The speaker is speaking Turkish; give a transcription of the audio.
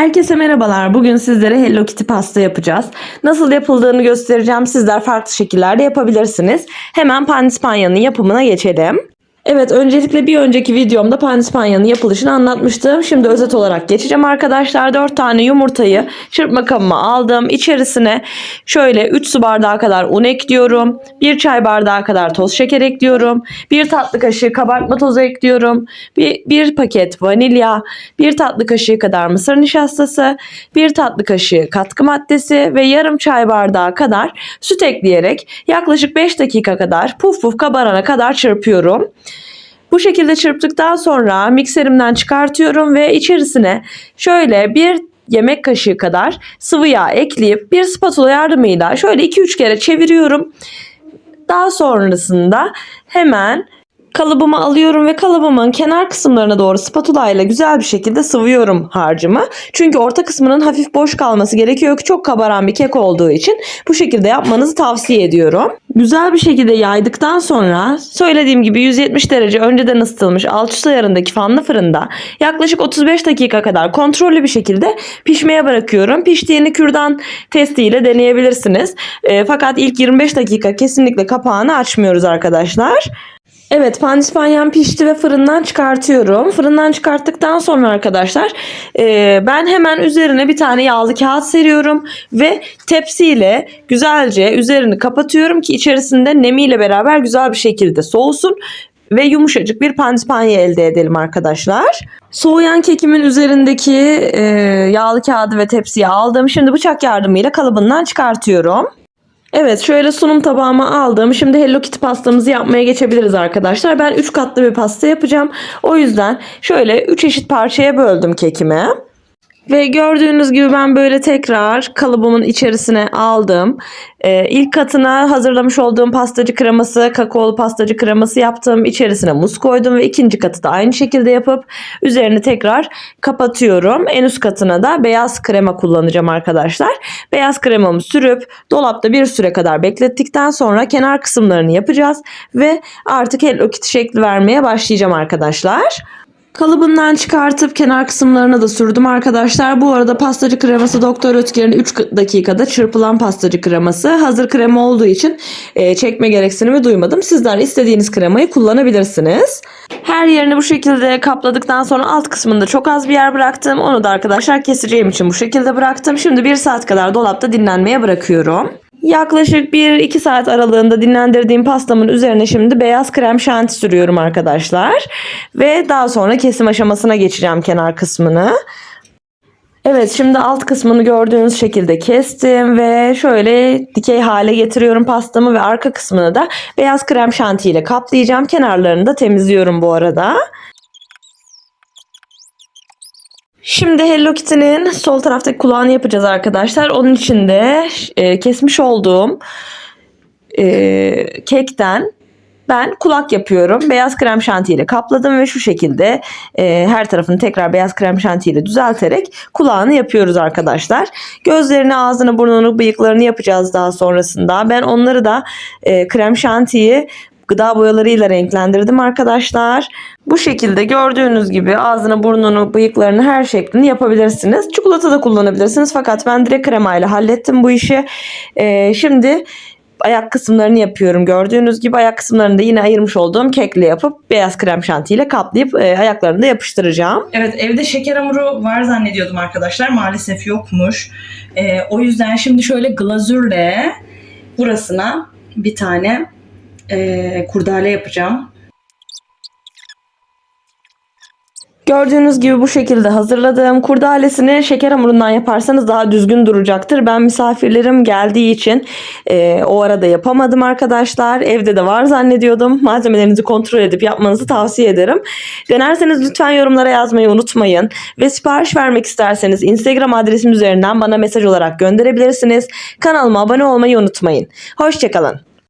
Herkese merhabalar. Bugün sizlere Hello Kitty pasta yapacağız. Nasıl yapıldığını göstereceğim. Sizler farklı şekillerde yapabilirsiniz. Hemen pandispanyanın yapımına geçelim. Evet öncelikle bir önceki videomda pandispanyanın yapılışını anlatmıştım. Şimdi özet olarak geçeceğim arkadaşlar. 4 tane yumurtayı çırpma kabıma aldım. İçerisine şöyle 3 su bardağı kadar un ekliyorum. 1 çay bardağı kadar toz şeker ekliyorum. 1 tatlı kaşığı kabartma tozu ekliyorum. 1, 1 paket vanilya. 1 tatlı kaşığı kadar mısır nişastası. 1 tatlı kaşığı katkı maddesi ve yarım çay bardağı kadar süt ekleyerek yaklaşık 5 dakika kadar puf puf kabarana kadar çırpıyorum. Bu şekilde çırptıktan sonra mikserimden çıkartıyorum ve içerisine şöyle bir yemek kaşığı kadar sıvı yağ ekleyip bir spatula yardımıyla şöyle 2-3 kere çeviriyorum. Daha sonrasında hemen kalıbımı alıyorum ve kalıbımın kenar kısımlarına doğru spatula ile güzel bir şekilde sıvıyorum harcımı. Çünkü orta kısmının hafif boş kalması gerekiyor ki çok kabaran bir kek olduğu için bu şekilde yapmanızı tavsiye ediyorum. Güzel bir şekilde yaydıktan sonra söylediğim gibi 170 derece önceden ısıtılmış alt üst ayarındaki fanlı fırında yaklaşık 35 dakika kadar kontrollü bir şekilde pişmeye bırakıyorum. Piştiğini kürdan testiyle deneyebilirsiniz. E, fakat ilk 25 dakika kesinlikle kapağını açmıyoruz arkadaşlar. Evet pandispanyam pişti ve fırından çıkartıyorum. Fırından çıkarttıktan sonra arkadaşlar e, ben hemen üzerine bir tane yağlı kağıt seriyorum ve tepsiyle güzelce üzerini kapatıyorum ki içerisinde nemiyle beraber güzel bir şekilde soğusun ve yumuşacık bir pandispanya elde edelim arkadaşlar. Soğuyan kekimin üzerindeki e, yağlı kağıdı ve tepsiye aldım. Şimdi bıçak yardımıyla kalıbından çıkartıyorum. Evet şöyle sunum tabağıma aldım. Şimdi Hello Kitty pastamızı yapmaya geçebiliriz arkadaşlar. Ben 3 katlı bir pasta yapacağım. O yüzden şöyle 3 eşit parçaya böldüm kekimi. Ve gördüğünüz gibi ben böyle tekrar kalıbımın içerisine aldım. Ee, ilk katına hazırlamış olduğum pastacı kreması, kakaolu pastacı kreması yaptım. İçerisine muz koydum ve ikinci katı da aynı şekilde yapıp üzerini tekrar kapatıyorum. En üst katına da beyaz krema kullanacağım arkadaşlar. Beyaz kremamı sürüp dolapta bir süre kadar beklettikten sonra kenar kısımlarını yapacağız ve artık Hello Kitty şekli vermeye başlayacağım arkadaşlar. Kalıbından çıkartıp kenar kısımlarına da sürdüm arkadaşlar. Bu arada pastacı kreması Doktor Ötker'in 3 dakikada çırpılan pastacı kreması. Hazır krema olduğu için e, çekme gereksinimi duymadım. Sizler istediğiniz kremayı kullanabilirsiniz. Her yerini bu şekilde kapladıktan sonra alt kısmında çok az bir yer bıraktım. Onu da arkadaşlar keseceğim için bu şekilde bıraktım. Şimdi 1 saat kadar dolapta dinlenmeye bırakıyorum. Yaklaşık 1-2 saat aralığında dinlendirdiğim pastamın üzerine şimdi beyaz krem şanti sürüyorum arkadaşlar. Ve daha sonra kesim aşamasına geçeceğim kenar kısmını. Evet şimdi alt kısmını gördüğünüz şekilde kestim ve şöyle dikey hale getiriyorum pastamı ve arka kısmını da beyaz krem şanti ile kaplayacağım. Kenarlarını da temizliyorum bu arada. Şimdi Hello Kitty'nin sol taraftaki kulağını yapacağız arkadaşlar. Onun için de e, kesmiş olduğum e, kekten ben kulak yapıyorum. Beyaz krem şanti ile kapladım ve şu şekilde e, her tarafını tekrar beyaz krem şanti ile düzelterek kulağını yapıyoruz arkadaşlar. Gözlerini, ağzını, burnunu, bıyıklarını yapacağız daha sonrasında. Ben onları da e, krem şantiyi gıda boyalarıyla renklendirdim arkadaşlar. Bu şekilde gördüğünüz gibi ağzını, burnunu, bıyıklarını her şeklini yapabilirsiniz. Çikolata da kullanabilirsiniz fakat ben direkt kremayla hallettim bu işi. Ee, şimdi ayak kısımlarını yapıyorum. Gördüğünüz gibi ayak kısımlarını da yine ayırmış olduğum kekle yapıp beyaz krem şantiyle kaplayıp e, ayaklarını da yapıştıracağım. Evet evde şeker hamuru var zannediyordum arkadaşlar. Maalesef yokmuş. Ee, o yüzden şimdi şöyle glazürle burasına bir tane e, kurdale yapacağım. Gördüğünüz gibi bu şekilde hazırladığım kurdalesini şeker hamurundan yaparsanız daha düzgün duracaktır. Ben misafirlerim geldiği için e, o arada yapamadım arkadaşlar. Evde de var zannediyordum. Malzemelerinizi kontrol edip yapmanızı tavsiye ederim. Denerseniz lütfen yorumlara yazmayı unutmayın. Ve sipariş vermek isterseniz Instagram adresim üzerinden bana mesaj olarak gönderebilirsiniz. Kanalıma abone olmayı unutmayın. Hoşçakalın.